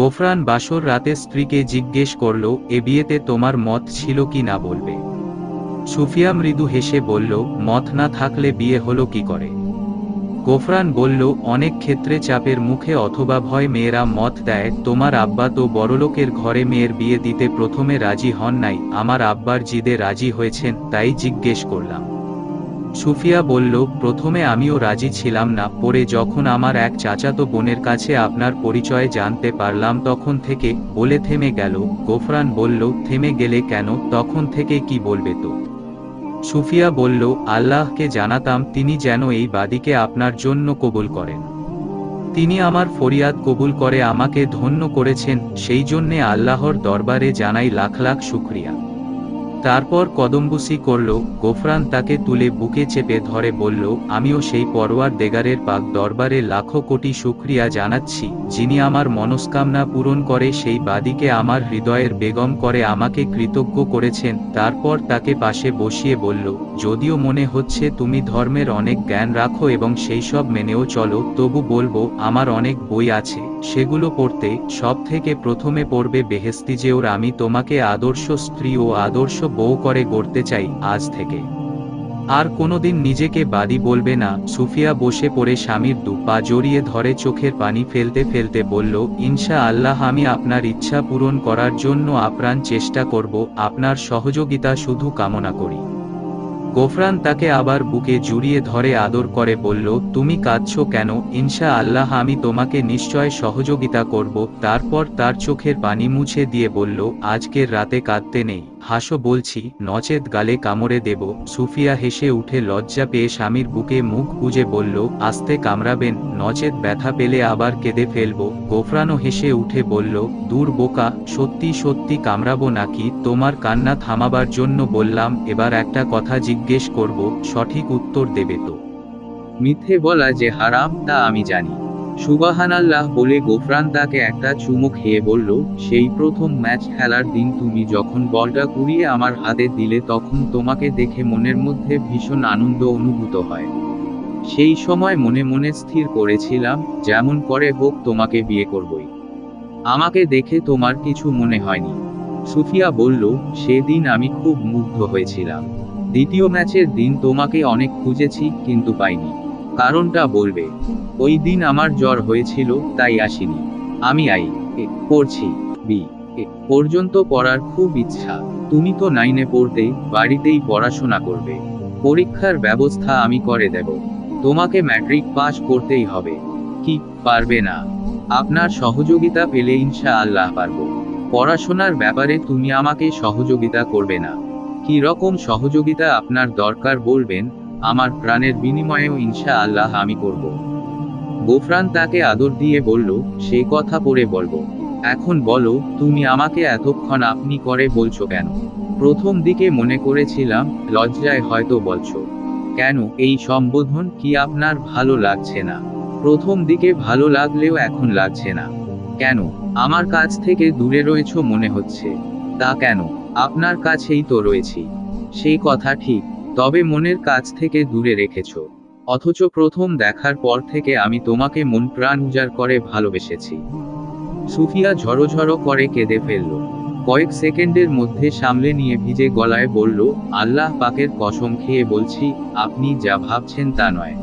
গোফরান বাসর রাতে স্ত্রীকে জিজ্ঞেস করল, এ বিয়েতে তোমার মত ছিল কি না বলবে? সুফিয়া মৃদু হেসে বলল, মত না থাকলে বিয়ে হলো কি করে? গোফরান বলল, অনেক ক্ষেত্রে চাপের মুখে অথবা ভয় মেয়েরা মত দেয়, তোমার আব্বা তো বড়লোকের ঘরে মেয়ের বিয়ে দিতে প্রথমে রাজি হন নাই, আমার আব্বার জিদে রাজি হয়েছেন, তাই জিজ্ঞেস করলাম। সুফিয়া বলল, প্রথমে আমিও রাজি ছিলাম না, পরে যখন আমার এক চাচাতো বোনের কাছে আপনার পরিচয় জানতে পারলাম তখন থেকে বলে থেমে গেল। গোফরান বলল, থেমে গেলে কেন? তখন থেকে কি বলবে তো? সুফিয়া বলল, আল্লাহকে জানাতাম, তিনি যেন এই বাদীকে আপনার জন্য কবুল করেন। তিনি আমার ফরিয়াদ কবুল করে আমাকে ধন্য করেছেন, সেই জন্যে আল্লাহর দরবারে জানাই লাখ লাখ শুক্রিয়া। তারপর কদম্বুসি করল, গোফরান তাকে তুলে বুকে চেপে ধরে বলল, আমিও সেই পরোয়ার দেগারের পাক দরবারে লাখো কোটি শুক্রিয়া জানাচ্ছি, যিনি আমার মনস্কামনা পূরণ করে সেই বাদীকে আমার হৃদয়ের বেগম করে আমাকে কৃতজ্ঞ করেছেন। তারপর তাকে পাশে বসিয়ে বলল, যদিও মনে হচ্ছে তুমি ধর্মের অনেক জ্ঞান রাখো এবং সেই সব মেনেও চলো, তবু বলব, আমার অনেক বই আছে, সেগুলো পড়তে সব থেকে প্রথমে পড়বে বেহেস্তি যে ওর আমি তোমাকে আদর্শ স্ত্রী ও আদর্শ বউ করে গড়তে চাই আজ থেকে। আর কোনোদিন নিজেকে বাদী বলবে না, সুফিয়া বসে পড়ে স্বামীর দু পা জড়িয়ে ধরে চোখের পানি ফেলতে ফেলতে বলল, ইনশা আল্লাহ আমি আপনার ইচ্ছা পূরণ করার জন্য আপ্রাণ চেষ্টা করব, আপনার সহযোগিতা শুধু কামনা করি। গোফরান তাকে আবার বুকে জুড়িয়ে ধরে আদর করে বলল, তুমি কাঁদছ কেন? ইনশা আল্লাহ আমি তোমাকে নিশ্চয় সহযোগিতা করব। তারপর তার চোখের পানি মুছে দিয়ে বলল, আজকের রাতে কাঁদতে নেই। হাসো বলছি, নচেত গালে কামড়ে দেব। সুফিয়া হেসে উঠে লজ্জা পেয়ে স্বামীর বুকে মুখ গুজে বলল, আস্তে কামড়াবেন, নচেত ব্যথা পেলে আবার কেঁদে ফেলব। গোফরানো হেসে উঠে বলল, দূর বোকা, সত্যি সত্যি কামড়াবো নাকি? তোমার কান্না থামাবার জন্য বললাম, এবার একটা কথা জিজ্ঞেস করব, সঠিক উত্তর দেবে তো। মিথ্যে বলা যে হারাম তা আমি জানি। সুবাহানাল্লাহ বলে গোফরান তাকে একটা চুমু খেয়ে বলল, সেই প্রথম ম্যাচ খেলার দিন তুমি যখন বলটা কুড়িয়ে আমার হাতে দিলে তখন তোমাকে দেখে মনের মধ্যে ভীষণ আনন্দ অনুভূত হয়। সেই সময় মনে মনে স্থির করেছিলাম, যেমন করে হোক তোমাকে বিয়ে করবই। আমাকে দেখে তোমার কিছু মনে হয়নি। সুফিয়া বলল, সেদিন আমি খুব মুগ্ধ হয়েছিলাম। দ্বিতীয় ম্যাচের দিন তোমাকে অনেক খুঁজেছি, কিন্তু পাইনি। কারণটা বলবে। ওই দিন আমার জ্বর হয়েছিল, তাই আসিনি। আমি আই, এ, পড়ছি। বি, এ, পর্যন্ত পড়ার খুব ইচ্ছা। তুমি তো নাইনে পড়তে, বাড়িতেই পড়াশোনা করবে। পরীক্ষার ব্যবস্থা আমি করে দেব। তোমাকে ম্যাট্রিক পাস করতেই হবে। কি, পারবে না। আপনার সহযোগিতা পেলে ইনশা আল্লাহ পারব। পড়াশোনার ব্যাপারে তুমি আমাকে সহযোগিতা করবে না। কি রকম সহযোগিতা আপনার দরকার বলবেন আমার প্রাণের বিনিময়েও ইনশা আল্লাহ আমি করব। গোফরান তাকে আদর দিয়ে বলল, সে কথা পরে বলব। এখন বলো, তুমি আমাকে এতক্ষণ আপনি করে বলছো কেন? প্রথম দিকে মনে করেছিলাম, লজ্জায় হয়তো বলছো। কেন, এই সম্বোধন কি আপনার ভালো লাগছে না? প্রথম দিকে ভালো লাগলেও এখন লাগছে না। কেন, আমার কাছ থেকে দূরে রয়েছ মনে হচ্ছে। তা কেন, আপনার কাছেই তো রয়েছি। সেই কথা ঠিক তবে মনের কাছ থেকে দূরে রেখেছ। অথচ প্রথম দেখার পর থেকে আমি তোমাকে মন প্রাণ উজাড় করে ভালোবেসেছি। সুফিয়া ঝড়ো করে কেঁদে ফেলল। কয়েক সেকেন্ডের মধ্যে সামলে নিয়ে ভিজে গলায় বলল, আল্লাহ পাকের কসম খেয়ে বলছি, আপনি যা ভাবছেন তা নয়।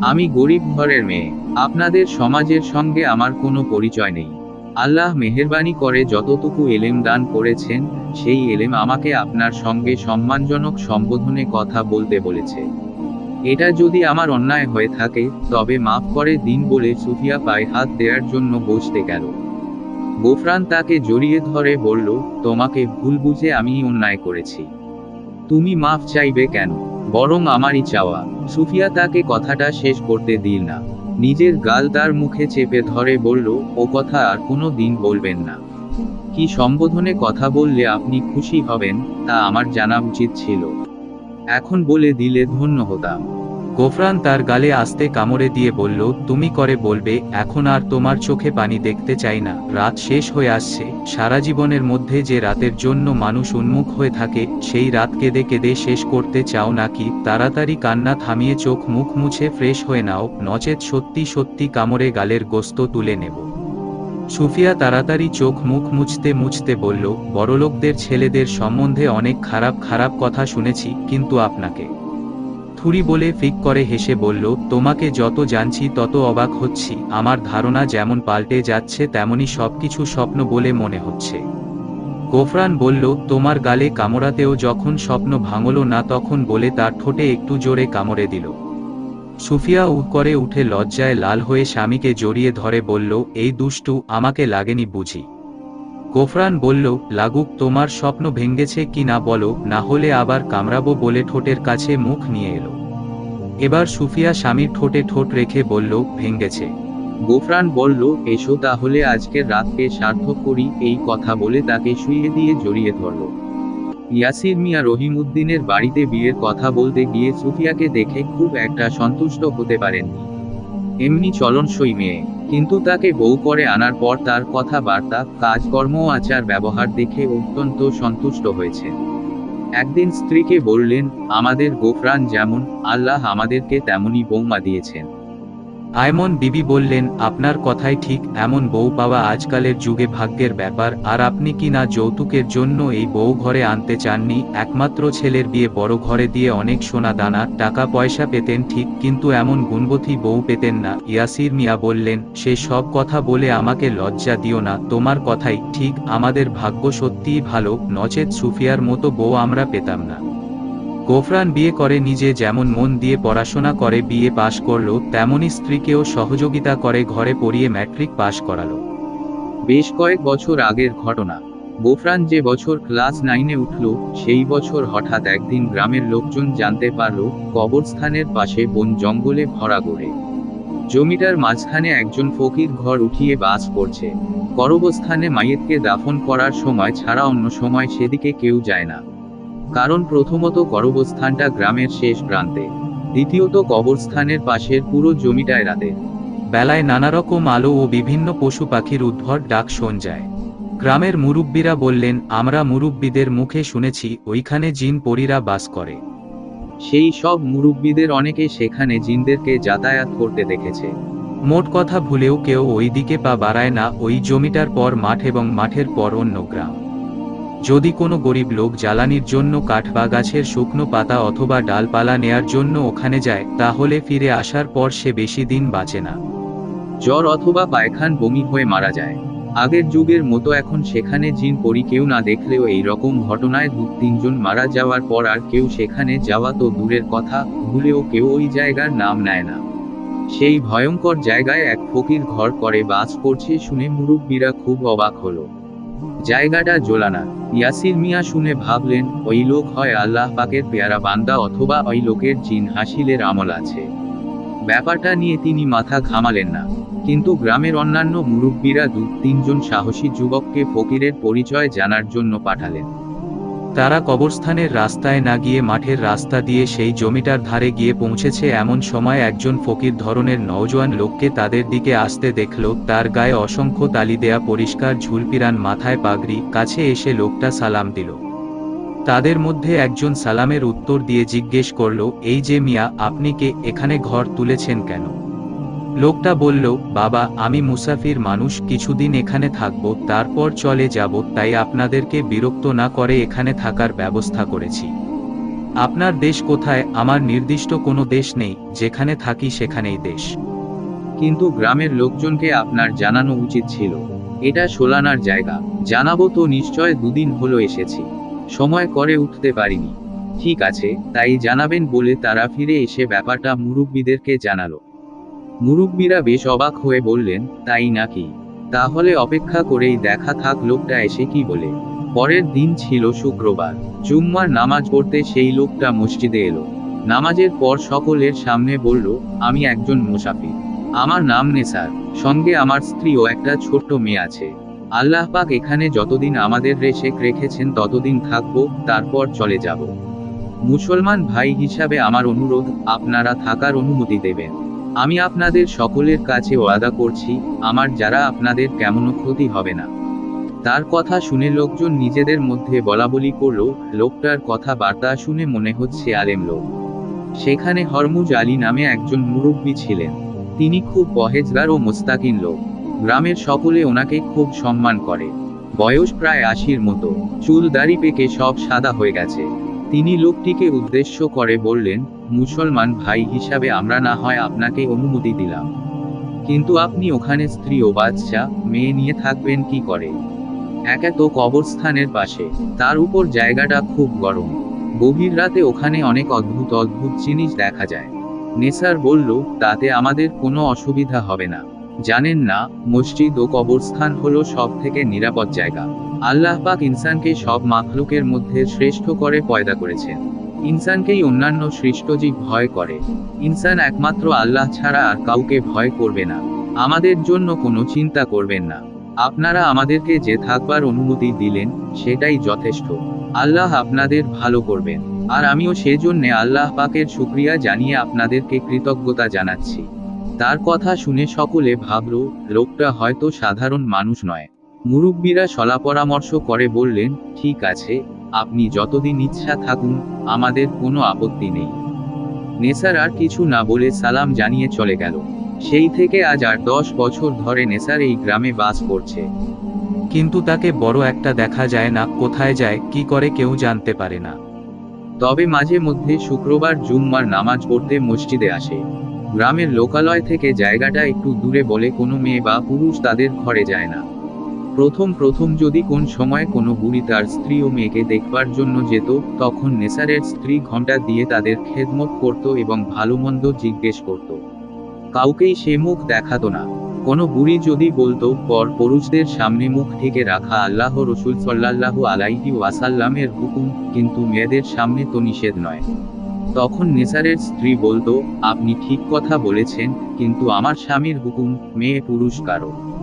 আমি গরিব ঘরের মেয়ে। আপনাদের সমাজের সঙ্গে আমার কোনো পরিচয় নেই। আল্লাহ মেহেরবানি করে যতটুকু এলেম দান করেছেন, সেই এলেম আমাকে আপনার সঙ্গে সম্মানজনক সম্বোধনে কথা বলতে বলেছে। এটা যদি আমার অন্যায় হয়ে থাকে, তবে মাফ করে দিন বলে সুফিয়া পায়ে হাত দেওয়ার জন্য বসতে গেল। গোফরান তাকে জড়িয়ে ধরে বলল, তোমাকে ভুল বুঝে আমি অন্যায় করেছি। তুমি মাফ চাইবে কেন? বরং আমারই চাওয়া। সুফিয়া তাকে কথাটা শেষ করতে দিল না। নিজের গাল তার মুখে চেপে ধরে বলল, ও কথা আর কোনো দিন বলবেন না। কি সম্বোধনে কথা বললে আপনি খুশি হবেন, তা আমার জানা উচিত ছিল। এখন বলে দিলে ধন্য হতাম। গোফরান তার গালে আস্তে কামড়ে দিয়ে বলল, তুমি করে বলবে, এখন আর তোমার চোখে পানি দেখতে চাই না। রাত শেষ হয়ে আসছে, সারা জীবনের মধ্যে যে রাতের জন্য মানুষ উন্মুখ হয়ে থাকে, সেই রাত কেঁদে কেঁদে শেষ করতে চাও নাকি? তাড়াতাড়ি কান্না থামিয়ে চোখ মুখ মুছে ফ্রেশ হয়ে নাও, নচেত সত্যি সত্যি কামড়ে গালের গোস্ত তুলে নেব। সুফিয়া তাড়াতাড়ি চোখ মুখ মুছতে মুছতে বলল, বড়লোকদের ছেলেদের সম্বন্ধে অনেক খারাপ খারাপ কথা শুনেছি, কিন্তু আপনাকে থুরি বলে ফিক করে হেসে বলল, তোমাকে যত জানছি তত অবাক হচ্ছি। আমার ধারণা যেমন পাল্টে যাচ্ছে, তেমনি সবকিছু স্বপ্ন বলে মনে হচ্ছে গোফরান বলল, তোমার গালে কামড়াতেও যখন স্বপ্ন ভাঙল না তখন বলে তার ঠোঁটে একটু জোরে কামড়ে দিল সুফিয়া উহ করে উঠে লজ্জায় লাল হয়ে স্বামীকে জড়িয়ে ধরে বলল, এই দুষ্টু, আমাকে লাগেনি বুঝি। গোফরান বলল, লাগুক, তোমার স্বপ্ন ভেঙ্গেছে কি না বলো, না হলে আবার কামড়াবো বলে ঠোঁটের কাছে মুখ নিয়ে এলো। এবার সুফিয়া স্বামীর ঠোঁটে ঠোঁট রেখে বলল, ভেঙ্গেছে। গোফরান বলল, এসো তাহলে আজকের রাতকে সার্থক করি। এই কথা বলে তাকে শুইয়ে দিয়ে জড়িয়ে ধরল। ইয়াসির মিয়া রহিমউদ্দিনের বাড়িতে বিয়ের কথা বলতে গিয়ে সুফিয়াকে দেখে খুব একটা সন্তুষ্ট হতে পারেননি। এমনি চলনসই মেয়ে। কিন্তু তাকে বউ করে আনার পর তার কথাবার্তা, কাজকর্ম আচার ব্যবহার দেখে অত্যন্ত সন্তুষ্ট হয়েছে। একদিন স্ত্রীকে বললেন, আমাদের গোফরান যেমন, আল্লাহ আমাদেরকে তেমনই বৌমা দিয়েছেন। আয়মন বিবি বললেন, আপনার কথাই ঠিক, এমন বউ পাওয়া আজকালের যুগে ভাগ্যের ব্যাপার, আর আপনি কি না যৌতুকের জন্য এই বউ ঘরে আনতে চাননি? একমাত্র ছেলের বিয়ে, বড় ঘরে দিয়ে অনেক সোনা দানা, টাকা পয়সা পেতেন ঠিক, কিন্তু এমন গুণবতী বউ পেতেন না। ইয়াসির মিয়া বললেন, সে সব কথা বলে আমাকে লজ্জা দিও না, তোমার কথাই ঠিক, আমাদের ভাগ্য সত্যিই ভালো, নচেত সুফিয়ার মতো বউ আমরা পেতাম না। গোফরান বিয়ে করে নিজে যেমন মন দিয়ে পড়াশোনা করে বিয়ে পাশ করল, তেমনি স্ত্রীকেও সহযোগিতা করে ঘরে পড়িয়ে ম্যাট্রিক পাশ করালো। বেশ কয়েক বছর আগের ঘটনা। গোফরান যে বছর ক্লাস নাইনে উঠল, সেই বছর হঠাৎ একদিন গ্রামের লোকজন জানতে পারল, কবরস্থানের পাশে বন জঙ্গলে ভরা গড়ে। জমিটার মাঝখানে একজন ফকির ঘর উঠিয়ে বাস করছে। করবস্থানে মাইয়েতকে দাফন করার সময় ছাড়া অন্য সময় সেদিকে কেউ যায় না। কারণ প্রথমত করবস্থানটা গ্রামের শেষ প্রান্তে দ্বিতীয়ত কবরস্থানের পাশের পুরো জমিটায় রাতে। বেলায় নানা রকম আলো ও বিভিন্ন পশু পাখির উদ্ভট ডাক শোন যায় গ্রামের মুরব্বীরা বললেন আমরা মুরব্বীদের মুখে শুনেছি ওইখানে জিন পরীরা বাস করে। সেই সব মুরব্বীদের অনেকে সেখানে জিনদেরকে যাতায়াত করতে দেখেছে। মোট কথা ভুলেও কেউ ওই দিকে পা বাড়ায় না ওই জমিটার পর মাঠ এবং মাঠের পর অন্য গ্রাম। যদি কোনো গরিব লোক জ্বালানির জন্য কাঠ বা গাছের শুকনো পাতা অথবা ডালপালা নেয়ার জন্য ওখানে যায়, তাহলে ফিরে আসার পর সে বেশি দিন বাঁচে না। জ্বর অথবা পায়খান বমি হয়ে মারা যায়। আগের যুগের মতো এখন সেখানে জিন পরি কেউ না দেখলেও এই রকম ঘটনায় দু তিনজন মারা যাওয়ার পর আর কেউ সেখানে যাওয়া তো দূরের কথা, ভুলেও কেউ ওই জায়গার নাম নেয় না। সেই ভয়ঙ্কর জায়গায় এক ফকির ঘর করে বাস করছে শুনে মুরব্বীরা খুব অবাক হলো। জায়গাটা জোলানা। ইয়াসির মিয়া শুনে ভাবলেন, ওই লোক হয় আল্লাহ পাকের পেয়ারা বান্দা অথবা ওই লোকের জিন হাসিলের আমল আছে। ব্যাপারটা নিয়ে তিনি মাথা ঘামালেন না। কিন্তু গ্রামের অন্যান্য মুরব্বীরা দু তিনজন সাহসী যুবককে ফকিরের পরিচয় জানার জন্য পাঠালেন। তারা কবরস্থানের রাস্তায় না গিয়ে মাঠের রাস্তা দিয়ে সেই জমিটার ধারে গিয়ে পৌঁছেছে এমন সময় একজন ফকির ধরনের নওজোয়ান লোককে তাদের দিকে আসতে দেখল। তার গায়ে অসংখ্য তালি দেয়া পরিষ্কার ঝুলপিরান মাথায় পাগড়ি, কাছে এসে লোকটা সালাম দিল। তাদের মধ্যে একজন সালামের উত্তর দিয়ে জিজ্ঞেস করল, এই যে মিয়া, আপনি কে? এখানে ঘর তুলেছেন কেন? লোকটা বলল, বাবা, আমি মুসাফির মানুষ, কিছুদিন এখানে থাকব, তারপর চলে যাব, তাই আপনাদেরকে বিরক্ত না করে এখানে থাকার ব্যবস্থা করেছি। আপনার দেশ কোথায়? আমার নির্দিষ্ট কোনো দেশ নেই, যেখানে থাকি সেখানেই দেশ। কিন্তু গ্রামের লোকজনকে আপনার জানানো উচিত ছিল। এটা সোলানার জায়গা। জানাব তো নিশ্চয় দুদিন হলো এসেছি। সময় করে উঠতে পারিনি। ঠিক আছে, তাই জানাবেন বলে তারা ফিরে এসে ব্যাপারটা মুরব্বীদেরকে জানালো। মুরব্বীরা বেশ অবাক হয়ে বললেন, তাই নাকি? তাহলে অপেক্ষা করেই দেখা থাক লোকটা এসে কি বলে। পরের দিন ছিল শুক্রবার। জুম্মার নামাজ পড়তে সেই লোকটা মসজিদে এলো। নামাজের পর সকলের সামনে বলল, আমি একজন মুসাফির। আমার নাম নেসার। সঙ্গে আমার স্ত্রী ও একটা ছোট্ট মেয়ে আছে। আল্লাহ পাক এখানে যতদিন আমাদের রেশেক রেখেছেন ততদিন থাকব, তারপর চলে যাব। মুসলমান ভাই হিসাবে আমার অনুরোধ, আপনারা থাকার অনুমতি দেবেন। আমি আপনাদের সকলের কাছে ওয়াদা করছি, আমার যারা আপনাদের কেমনও ক্ষতি হবে না। তার কথা শুনে লোকজন নিজেদের মধ্যে বলাবলি করল, লোকটার কথা বার্তা শুনে মনে হচ্ছে আলেম লোক। সেখানে হরমুজ আলী নামে একজন মুরব্বী ছিলেন। তিনি খুব পহেজগার ও মোস্তাকিন লোক। গ্রামের সকলে ওনাকে খুব সম্মান করে। বয়স প্রায় আশির মতো। চুল দাড়ি পেকে সব সাদা হয়ে গেছে। তিনি লোকটিকে উদ্দেশ্য করে বললেন, মুসলমান ভাই হিসাবে আমরা না হয় আপনাকে অনুমতি দিলাম। কিন্তু আপনি ওখানে স্ত্রী ও বাচ্চা মেয়ে নিয়ে থাকবেন কি করে? একে তো কবরস্থানের পাশে, তার উপর জায়গাটা খুব গরম। গভীর রাতে ওখানে অনেক অদ্ভুত অদ্ভুত জিনিস দেখা যায়। নেসার বলল, তাতে আমাদের কোনো অসুবিধা হবে না। জানেন না, মসজিদ ও কবরস্থান হলো সব থেকে নিরাপদ জায়গা। আল্লাহ পাক ইনসানকে সব মাখলুকের মধ্যে শ্রেষ্ঠ করে পয়দা করেছেন। ইনসানকেই অন্যান্য সৃষ্টজীব ভয় করে। ইনসান একমাত্র আল্লাহ ছাড়া আর কাউকে ভয় করবে না। আমাদের জন্য কোনো চিন্তা করবেন না। আপনারা আমাদেরকে যে থাকবার অনুমতি দিলেন, সেটাই যথেষ্ট। আল্লাহ আপনাদের ভালো করবেন। আর আমিও সেজন্য আল্লাহ পাকের শুক্রিয়া জানিয়ে আপনাদেরকে কৃতজ্ঞতা জানাচ্ছি। তার কথা শুনে সকলে ভাবল, লোকটা হয়তো সাধারণ মানুষ নয়। মুরব্বীরা সলা পরামর্শ করে বললেন, ঠিক আছে, আপনি যতদিন ইচ্ছা থাকুন, আমাদের কোনো আপত্তি নেই। নেসার আর কিছু না বলে সালাম জানিয়ে চলে গেল। সেই থেকে আজ আর দশ বছর ধরে নেসার এই গ্রামে বাস করছে। কিন্তু তাকে বড় একটা দেখা যায় না, কোথায় যায়, কি করে কেউ জানতে পারে না। তবে মাঝে মধ্যে শুক্রবার জুম্মার নামাজ পড়তে মসজিদে আসে। গ্রামের লোকালয় থেকে জায়গাটা একটু দূরে বলে কোনো মেয়ে বা পুরুষ তাদের ঘরে যায় না। প্রথম প্রথম যদি কোন সময় কোনো বুড়ি তার স্ত্রী ও মেয়েকে দেখবার জন্য যেত, তখন নেসারের স্ত্রী ঘণ্টা দিয়ে তাদের খেদমত করত এবং ভালো মন্দ জিজ্ঞেস করত। কাউকেই সে মুখ দেখাতো না। কোনো বুড়ি যদি বলতো, পর পুরুষদের সামনে মুখ ঢেকে রাখা আল্লাহ রসুল সাল্লাল্লাহু আলাইহি ওয়াসাল্লামের হুকুম, কিন্তু মেয়েদের সামনে তো নিষেধ নয়। তখন নেসারের স্ত্রী বলতো, আপনি ঠিক কথা বলেছেন, কিন্তু আমার স্বামীর হুকুম, মেয়ে পুরুষ কারও।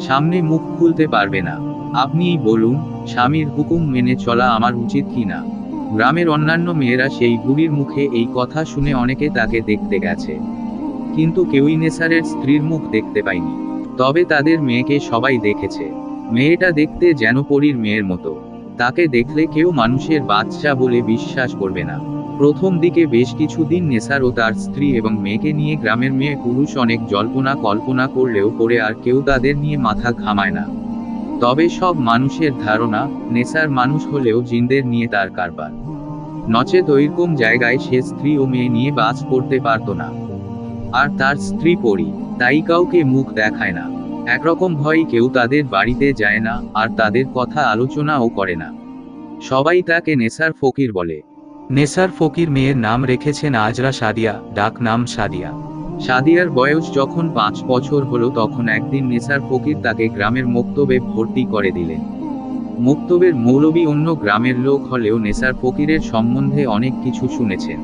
সামনে মুখ খুলতে পারবে না। আপনিই বলুন, স্বামীর হুকুম মেনে চলা আমার উচিত কি না গ্রামের অন্যান্য মেয়েরা সেই বুড়ির মুখে এই কথা শুনে অনেকে তাকে দেখতে গেছে। কিন্তু কেউই নেসারের স্ত্রীর মুখ দেখতে পায়নি। তবে তাদের মেয়েকে সবাই দেখেছে। মেয়েটা দেখতে যেন পরীর মেয়ের মতো। তাকে দেখলে কেউ মানুষের বাচ্চা বলে বিশ্বাস করবে না। প্রথম দিকে বেশ কিছুদিন নেসার ও তার স্ত্রী এবং মেয়েকে নিয়ে গ্রামের মেয়ে পুরুষ অনেক জল্পনা কল্পনা করলেও পরে আর কেউ তাদের নিয়ে মাথা ঘামায় না। তবে সব মানুষের ধারণা নেসার মানুষ হলেও জিনদের নিয়ে তার কারবার। নচেত ওইরকম জায়গায় সে স্ত্রী ও মেয়ে নিয়ে বাস করতে পারত না। আর তার স্ত্রী পড়ি তাই কাউকে মুখ দেখায় না। একরকম ভয় কেউ তাদের বাড়িতে যায় না, আর তাদের কথা আলোচনাও করে না। সবাই তাকে নেসার ফকির বলে। নেসার ফকির মেয়ের নাম রেখেছেন আজরা সাদিয়া, ডাক নাম সাদিয়া। সাদিয়ার বয়স যখন পাঁচ বছর হলো তখন একদিন নেসার ফকির তাকে গ্রামের মক্তবে ভর্তি করে দিলেন। মক্তবের মৌলবী অন্য গ্রামের লোক হলেও নেসার ফকিরের সম্বন্ধে অনেক কিছু শুনেছেন।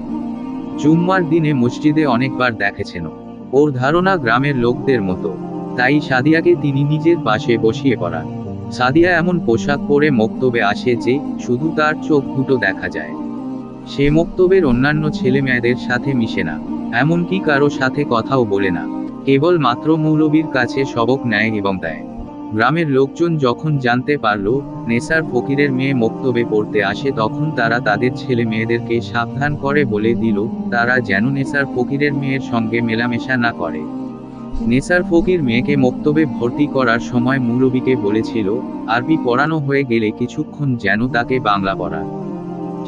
জুম্মার দিনে মসজিদে অনেকবার দেখেছেন। ওর ধারণা গ্রামের লোকদের মতো। তাই সাদিয়াকে তিনি নিজের পাশে বসিয়ে পড়ান। সাদিয়া এমন পোশাক পরে মক্তবে আসে যে, শুধু তার চোখ দুটো দেখা যায়। সে মক্তবের অন্যান্য ছেলে মেয়েদের সাথে মিশে না, এমনকি কারও সাথে কথাও বলে না, কেবল মাত্র মৌলবীর কাছে সবক নেয় এবং দেয়। গ্রামের লোকজন যখন জানতে পারল নেসার ফকিরের মেয়ে মক্তবে পড়তে আসে তখন তারা তাদের ছেলে মেয়েদেরকে সাবধান করে বলে দিল, তারা যেন নেসার ফকিরের মেয়ের সঙ্গে মেলামেশা না করে। নেসার ফকির মেয়েকে মক্তবে ভর্তি করার সময় মৌলবীকে বলেছিল, আরবি পড়ানো হয়ে গেলে কিছুক্ষণ যেন তাকে বাংলা পড়ান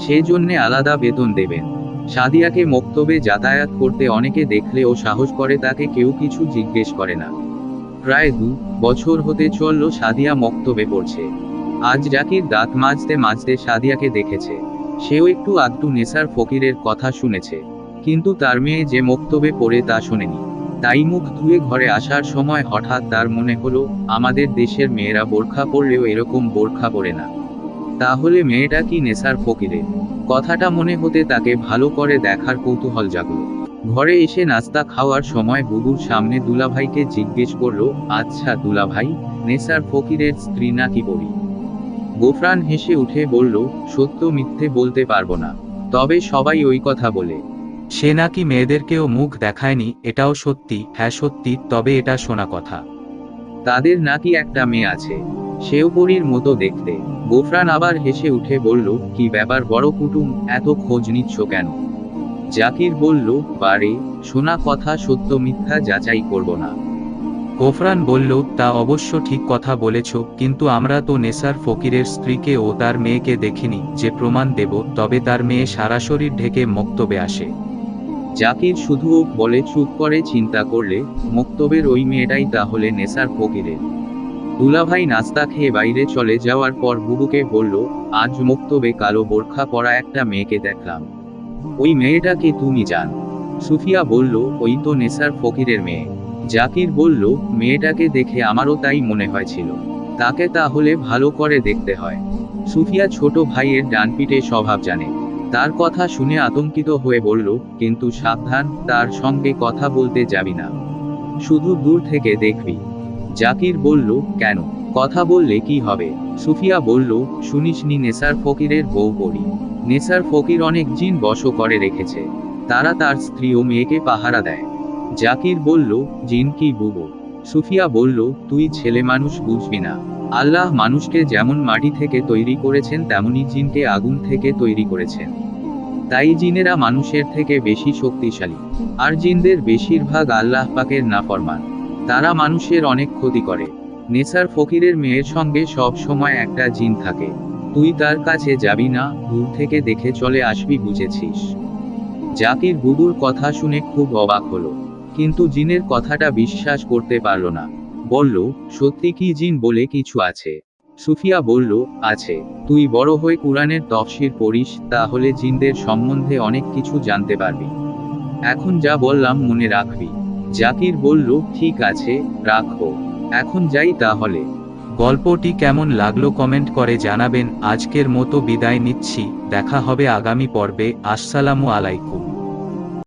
সেজন্যে আলাদা বেতন দেবেন সাদিয়াকে মক্তবে যাতায়াত করতে অনেকে দেখলে ও সাহস করে তাকে কেউ কিছু জিজ্ঞেস করে না। প্রায় দু বছর হতে চলল সাদিয়া মক্তবে পড়ছে। আজ জাকির দাঁত মাজতে মাজতে সাদিয়াকে দেখেছে। সেও একটু আধটু নেসার ফকিরের কথা শুনেছে। কিন্তু তার মেয়ে যে মক্তবে পড়ে তা শোনেনি। তাই মুখ ধুয়ে ঘরে আসার সময় হঠাৎ তার মনে হলো, আমাদের দেশের মেয়েরা বোরখা পরলেও এরকম বোরখা পরে না। তাহলে মেয়েটা কি নেসার ফকিরে? কথাটা মনে হতে তাকে ভালো করে দেখার কৌতূহল জাগলো। ঘরে এসে নাস্তা খাওয়ার সময় বুবুর সামনে দুলাভাইকে জিজ্ঞেস করল আচ্ছা দুলাভাই নেসার ফকিরের স্ত্রী নাকি পড়ি গোফরান হেসে উঠে বলল, সত্য মিথ্যে বলতে পারব না। তবে সবাই ওই কথা বলে। সে নাকি মেয়েদেরকেও মুখ দেখায়নি, এটাও সত্যি হ্যাঁ সত্যি, তবে এটা শোনা কথা। তাদের নাকি একটা মেয়ে আছে। সেও পরীর মতো দেখতে। গোফরান আবার হেসে উঠে বলল, কি ব্যাপার বড় কুটুম, এত খোঁজ নিচ্ছ কেন? জাকির বলল, বারে, শোনা কথা সত্য মিথ্যা যাচাই করব না। গোফরান বলল, তা অবশ্য ঠিক কথা বলেছ, কিন্তু আমরা তো নেসার ফকিরের স্ত্রীকে ও তার মেয়েকে দেখিনি, যে প্রমাণ দেব, তবে তার মেয়ে সারা শরীর ঢেকে মক্তবে আসে। জাকির শুধু বলে, চুপ করে চিন্তা করলে, মক্তবের ওই মেয়েটাই তাহলে নেসার ফকিরের। দুলাভাই নাস্তা খেয়ে বাইরে চলে যাওয়ার পর বুবুকে বলল, আজ মক্তবে কালো বোরখা পরা একটা মেয়েকে দেখলাম। ওই মেয়েটাকে তুমি জান। সুফিয়া বলল, ওই তো নেসার ফকিরের মেয়ে। জাকির বলল, মেয়েটাকে দেখে আমারও তাই মনে হয়েছিল। তাকে তাহলে ভালো করে দেখতে হয়। সুফিয়া ছোট ভাইয়ের ডানপিটে স্বভাব জানে। তার কথা শুনে আতঙ্কিত হয়ে বলল, কিন্তু সাবধান, তার সঙ্গে কথা বলতে যাবি না। শুধু দূর থেকে দেখবি। জাকির বলল, কেন? কথা বললে কি হবে? সুফিয়া বলল শুনিসনি নেসার ফকিরের বউ পড়ি নেসার ফকির অনেক জিন বশ করে রেখেছে। তারা তার স্ত্রী ও মেয়েকে পাহারা দেয়। জাকির বলল, জিন কি বুবু? সুফিয়া বলল, তুই ছেলে মানুষ বুঝবি না। আল্লাহ মানুষকে যেমন মাটি থেকে তৈরি করেছেন, তেমনি জিনকে আগুন থেকে তৈরি করেছেন। তাই জিনেরা মানুষের থেকে বেশি শক্তিশালী। আর জিনদের বেশিরভাগ আল্লাহ পাকের নাফরমান। তারা মানুষের অনেক ক্ষতি করে। নেসার ফকিরের মেয়ের সঙ্গে সব সময় একটা জিন থাকে। তুই তার কাছে যাবি না, দূর থেকে দেখে চলে আসবি, বুঝেছিস? জাকির বুবুর কথা শুনে খুব অবাক হলো। কিন্তু জিনের কথাটা বিশ্বাস করতে পারল না। বলল, সত্যি কি জিন বলে কিছু আছে? সুফিয়া বলল, আছে। তুই বড় হয়ে কোরআনের তফসির পড়িস, তাহলে জিনদের সম্বন্ধে অনেক কিছু জানতে পারবি। এখন যা বললাম মনে রাখবি। জাকির বলল, ঠিক আছে, রাখো। এখন যাই তাহলে। গল্পটি কেমন লাগল কমেন্ট করে জানাবেন। আজকের মতো বিদায় নিচ্ছি। দেখা হবে আগামী পর্বে। আসসালামু আলাইকুম।